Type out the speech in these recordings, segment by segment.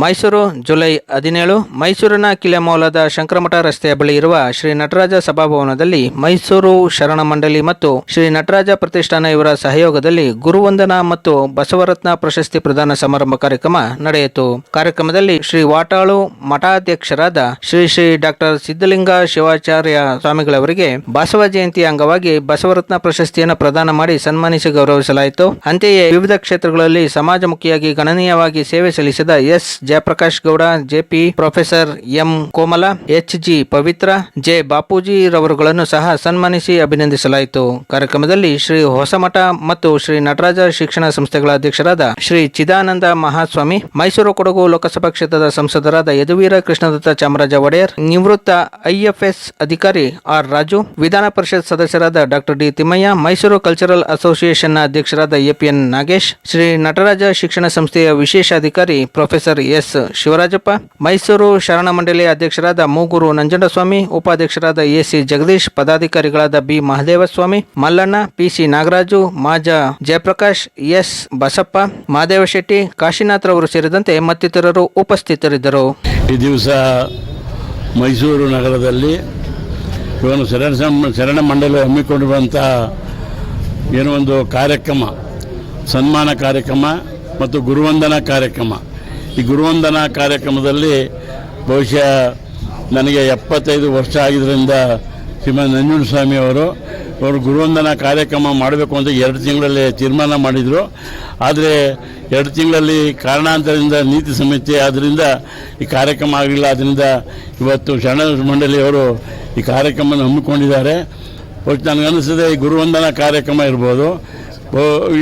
Mysuru, July ಹದಿನೇಳು, ಮೈಸೂರಿನ ಕಿಲೆಮೌಲದ ಶಂಕರಮಠ ರಸ್ತೆಯ ಬಳಿ ಇರುವ ಶ್ರೀ ನಟರಾಜ ಸಭಾಭವನದಲ್ಲಿ ಮೈಸೂರು ಶರಣ ಮಂಡಳಿ ಮತ್ತು ಶ್ರೀ ನಟರಾಜ ಪ್ರತಿಷ್ಠಾನ ಇವರ ಸಹಯೋಗದಲ್ಲಿ ಗುರುವಂದನಾ ಮತ್ತು ಬಸವರತ್ನ ಪ್ರಶಸ್ತಿ ಪ್ರದಾನ ಸಮಾರಂಭ ಕಾರ್ಯಕ್ರಮ ನಡೆಯಿತು. ಕಾರ್ಯಕ್ರಮದಲ್ಲಿ ಶ್ರೀ ವಾಟಾಳು ಮಠಾಧ್ಯಕ್ಷರಾದ ಶ್ರೀ ಶ್ರೀ ಡಾಕ್ಟರ್ ಸಿದ್ದಲಿಂಗ ಶಿವಾಚಾರ್ಯ ಸ್ವಾಮಿಗಳವರಿಗೆ ಬಸವ ಜಯಂತಿ ಅಂಗವಾಗಿ ಬಸವರತ್ನ ಪ್ರಶಸ್ತಿಯನ್ನು ಪ್ರದಾನ ಮಾಡಿ ಸನ್ಮಾನಿಸಿ ಗೌರವಿಸಲಾಯಿತು. ಅಂತೆಯೇ ವಿವಿಧ ಕ್ಷೇತ್ರಗಳಲ್ಲಿ ಸಮಾಜಮುಖಿಯಾಗಿ ಗಣನೀಯವಾಗಿ ಸೇವೆ ಸಲ್ಲಿಸಿದ S. Jayaprakash Gowda JP professor M Komala, H G Pavithra, J Bapuji ರವರುಗಳನ್ನು ಸಹ ಸನ್ಮಾನಿಸಿ ಅಭಿನಂದಿಸಲಾಯಿತು. ಕಾರ್ಯಕ್ರಮದಲ್ಲಿ ಶ್ರೀ ಹೊಸಮಠ ಮತ್ತು ಶ್ರೀ ನಟರಾಜ ಶಿಕ್ಷಣ ಸಂಸ್ಥೆಗಳ ಅಧ್ಯಕ್ಷರಾದ ಶ್ರೀ ಚಿದಾನಂದ ಮಹಾಸ್ವಾಮಿ, ಮೈಸೂರು ಕೊಡಗು ಲೋಕಸಭಾ ಕ್ಷೇತ್ರದ ಸಂಸದರಾದ ಯದುವೀರ ಕೃಷ್ಣದತ್ತ ಚಾಮರಾಜ ಒಡೆಯರ್, ನಿವೃತ್ತ ಐಎಫ್ಎಸ್ ಅಧಿಕಾರಿ ಆರ್ ರಾಜು, ವಿಧಾನ ಪರಿಷತ್ ಸದಸ್ಯರಾದ doctor D Thimmaiah, Mysuru cultural ಅಸೋಸಿಯೇಷನ್ನ ಅಧ್ಯಕ್ಷರಾದ ಎಪಿಎನ್ ನಾಗೇಶ್, ಶ್ರೀ ನಟರಾಜ ಶಿಕ್ಷಣ ಸಂಸ್ಥೆಯ ವಿಶೇಷಾಧಿಕಾರಿ ಪ್ರೊಫೆಸರ್ ಎಸ್ ಶಿವರಾಜಪ್ಪ. ಮೈಸೂರು ಶರಣ ಮಂಡಳಿ ಅಧ್ಯಕ್ಷರಾದ ಮೂಗೂರು ನಂಜನಸ್ವಾಮಿ ಉಪಾಧ್ಯಕ್ಷರಾದ ಎಸಿ ಜಗದೀಶ್, ಪದಾಧಿಕಾರಿಗಳಾದ ಬಿ ಮಹದೇವಸ್ವಾಮಿ, ಮಲ್ಲಣ್ಣ, ಪಿಸಿ ನಾಗರಾಜು, ಮಾಜ ಜಯಪ್ರಕಾಶ್, ಎಸ್ ಬಸಪ್ಪ ಮಹದೇವ ಶೆಟ್ಟಿ, ಕಾಶಿನಾಥ್ ರವರು ಸೇರಿದಂತೆ ಮತ್ತಿತರರು ಉಪಸ್ಥಿತರಿದ್ದರು. ಈ ದಿವಸ ಮೈಸೂರು ನಗರದಲ್ಲಿ ಇವನು ಶರಣ ಶರಣ ಮಂಡಳಿ ಹಮ್ಮಿಕೊಂಡಿರುವಂಥ ಏನೋ ಒಂದು ಕಾರ್ಯಕ್ರಮ, ಸನ್ಮಾನ ಕಾರ್ಯಕ್ರಮ ಮತ್ತು ಗುರುವಂದನಾ ಕಾರ್ಯಕ್ರಮ. ಈ ಗುರುವಂದನಾ ಕಾರ್ಯಕ್ರಮದಲ್ಲಿ ಬಹುಶಃ ನನಗೆ ಎಪ್ಪತ್ತೈದು ವರ್ಷ ಆಗಿದ್ದರಿಂದ ಶ್ರೀಮನ್ ನಂಜುಂಡ ಸ್ವಾಮಿ ಅವರು ಅವರು ಗುರುವಂದನಾ ಕಾರ್ಯಕ್ರಮ ಮಾಡಬೇಕು ಅಂತ ಎರಡು ತಿಂಗಳಲ್ಲಿ ತೀರ್ಮಾನ ಮಾಡಿದರು. ಆದರೆ ಎರಡು ತಿಂಗಳಲ್ಲಿ ಕಾರಣಾಂತರದಿಂದ ನೀತಿ ಸಮಿತಿ ಆದ್ದರಿಂದ ಈ ಕಾರ್ಯಕ್ರಮ ಆಗಲಿಲ್ಲ ಆದ್ದರಿಂದ ಇವತ್ತು ಶರಣ ಮಂಡಳಿಯವರು ಈ ಕಾರ್ಯಕ್ರಮವನ್ನು ಹಮ್ಮಿಕೊಂಡಿದ್ದಾರೆ. ಒಟ್ಟು ನನಗನ್ನಿಸ್ತದೆ ಈ ಗುರುವಂದನಾ ಕಾರ್ಯಕ್ರಮ ಇರ್ಬೋದು.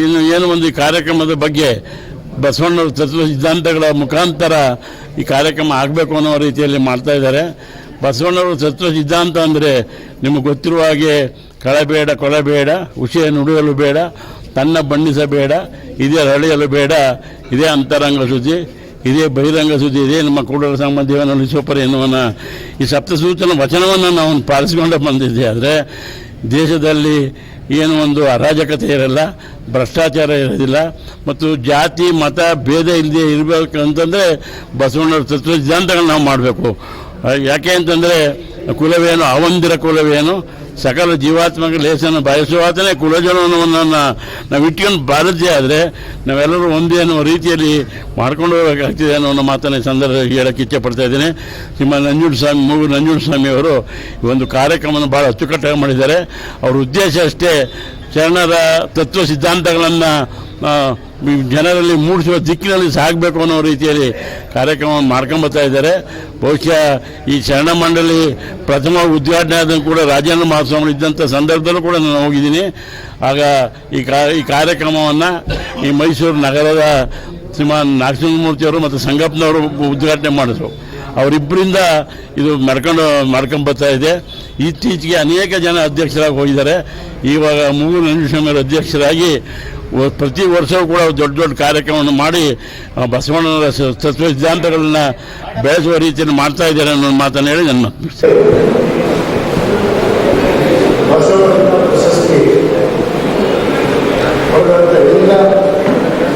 ಇನ್ನು ಏನು ಒಂದು ಈ ಕಾರ್ಯಕ್ರಮದ ಬಗ್ಗೆ ಬಸವಣ್ಣವ್ರ ತತ್ವ ಸಿದ್ಧಾಂತಗಳ ಮುಖಾಂತರ ಈ ಕಾರ್ಯಕ್ರಮ ಆಗಬೇಕು ಅನ್ನೋ ರೀತಿಯಲ್ಲಿ ಮಾಡ್ತಾ ಇದ್ದಾರೆ. ಬಸವಣ್ಣವ್ರ ತತ್ವ ಸಿದ್ಧಾಂತ ಅಂದರೆ ನಿಮಗೆ ಗೊತ್ತಿರುವ ಹಾಗೆ ಕಳಬೇಡ, ಕೊಳಬೇಡ ವಿಷಯ ನುಡಿಯಲು ಬೇಡ, ತನ್ನ ಬಣ್ಣಿಸಬೇಡ, ಇದೇ ರಳೆಯಲು ಬೇಡ, ಇದೇ ಅಂತರಂಗ ಸುದ್ದಿ, ಇದೇ ಬಹಿರಂಗ ಸುದ್ದಿ, ಇದೇ ನಮ್ಮ ಕೂಡಲ ಸಂಬಂಧಿಯನ್ನು ಉಳಿಸೋಪರ ಎನ್ನುವನ ಈ ಸಪ್ತಸೂಚನ ವಚನವನ್ನು ನಾವು ಪಾಲಿಸಿಕೊಂಡು ಬಂದಿದ್ದೆ. ಆದರೆ ದೇಶದಲ್ಲಿ ಏನು ಒಂದು ಅರಾಜಕತೆ ಇರಲ್ಲ, ಭ್ರಷ್ಟಾಚಾರ ಇರೋದಿಲ್ಲ, ಮತ್ತು ಜಾತಿ, ಮತ, ಭೇದ ಇಲ್ಲದೆ ಇರಬೇಕು ಅಂತಂದರೆ ಬಸವಣ್ಣವ್ರ ತತ್ವ ಸಿದ್ಧಾಂತಗಳನ್ನ ನಾವು ಮಾಡಬೇಕು. ಯಾಕೆ ಅಂತಂದರೆ ಕುಲವೇನು, ಅವಂದಿರ ಕುಲವೇನು, ಸಕಲ ಜೀವಾತ್ಮಕ ಲೇಸನ್ನು ಬಯಸುವಾತನೇ ಕುಲಜನವನ್ನು ನಾವು ಇಟ್ಕೊಂಡು ಬಾರದ್ದೇ ಆದರೆ ನಾವೆಲ್ಲರೂ ಒಂದೇ ಅನ್ನೋ ರೀತಿಯಲ್ಲಿ ಮಾಡ್ಕೊಂಡು ಹೋಗಬೇಕಾಗ್ತಿದೆ ಅನ್ನೋ ಒಂದು ಮಾತನ್ನು ಸಂದರ್ಭದಲ್ಲಿ ಹೇಳಕ್ಕೆ ಇಚ್ಛೆ ಪಡ್ತಾ ಇದ್ದೇನೆ. ನಿಮ್ಮ ನಂಜುಂಡ ಸ್ವಾಮಿ, ಮೂಗು ನಂಜುಂಡ ಸ್ವಾಮಿ ಅವರು ಈ ಒಂದು ಕಾರ್ಯಕ್ರಮವನ್ನು ಭಾಳ ಅಚ್ಚುಕಟ್ಟಾಗಿ ಮಾಡಿದ್ದಾರೆ. ಅವ್ರ ಉದ್ದೇಶ ಅಷ್ಟೇ ಶರಣರ ತತ್ವ ಸಿದ್ಧಾಂತಗಳನ್ನು ಜನರಲ್ಲಿ ಮೂಡಿಸುವ ದಿಕ್ಕಿನಲ್ಲಿ ಸಾಗಬೇಕು ಅನ್ನೋ ರೀತಿಯಲ್ಲಿ ಕಾರ್ಯಕ್ರಮವನ್ನು ಮಾಡ್ಕೊಂಬತ್ತಾ ಇದ್ದಾರೆ. ಬಹುಶಃ ಈ ಶರಣ ಮಂಡಳಿ ಪ್ರಥಮ ಉದ್ಘಾಟನೆ ಆದ ಕೂಡ ರಾಜೇಂದ್ರ ಮಹಾಸ್ವಾಮಿ ಇದ್ದಂಥ ಸಂದರ್ಭದಲ್ಲೂ ಕೂಡ ನಾನು ಹೋಗಿದ್ದೀನಿ. ಆಗ ಈ ಕಾ, ಈ ಕಾರ್ಯಕ್ರಮವನ್ನು ಈ ಮೈಸೂರು ನಗರದ ಶ್ರೀಮಾನ್ ನಾಗಸಿಂಹಮೂರ್ತಿಯವರು ಮತ್ತು ಸಂಗಪ್ಪನವರು ಉದ್ಘಾಟನೆ ಮಾಡಿದ್ರು. ಅವರಿಬ್ಬರಿಂದ ಇದು ಮಾಡ್ಕೊಂಡು ಮಾಡ್ಕೊಂಬರ್ತಾ ಇದೆ. ಇತ್ತೀಚೆಗೆ ಅನೇಕ ಜನ ಅಧ್ಯಕ್ಷರಾಗಿ ಹೋಗಿದ್ದಾರೆ. ಇವಾಗ ಮೂರು ನಂಜುಸ್ವಾಮಿಯವರು ಅಧ್ಯಕ್ಷರಾಗಿ ವ- ಪ್ರತಿ ವರ್ಷವೂ ಕೂಡ ದೊಡ್ಡ ದೊಡ್ಡ ಕಾರ್ಯಕ್ರಮವನ್ನು ಮಾಡಿ ಸ- ತತ್ವ ಸಿದ್ಧಾಂತಗಳನ್ನ ಬೆಳೆಸುವ ರೀತಿಯಲ್ಲಿ ಮಾಡ್ತಾ ಇದ್ದಾರೆ ಅನ್ನೋ ಮಾತನ್ನು ಹೇಳಿ ನನ್ನ.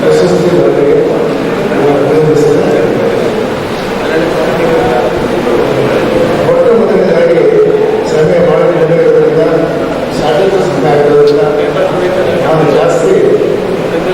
ಪ್ರಶಸ್ತಿ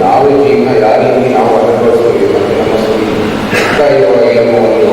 ನಾವು ಜೀವನ ಯಾವ ರೀತಿ ನಾವು ಅನುಭವಿಸ್ತೀವಿ ಮತ್ತು ನಮ್ಮ ಸುತ್ತ ಇರುವ ಏನೋ ಒಂದು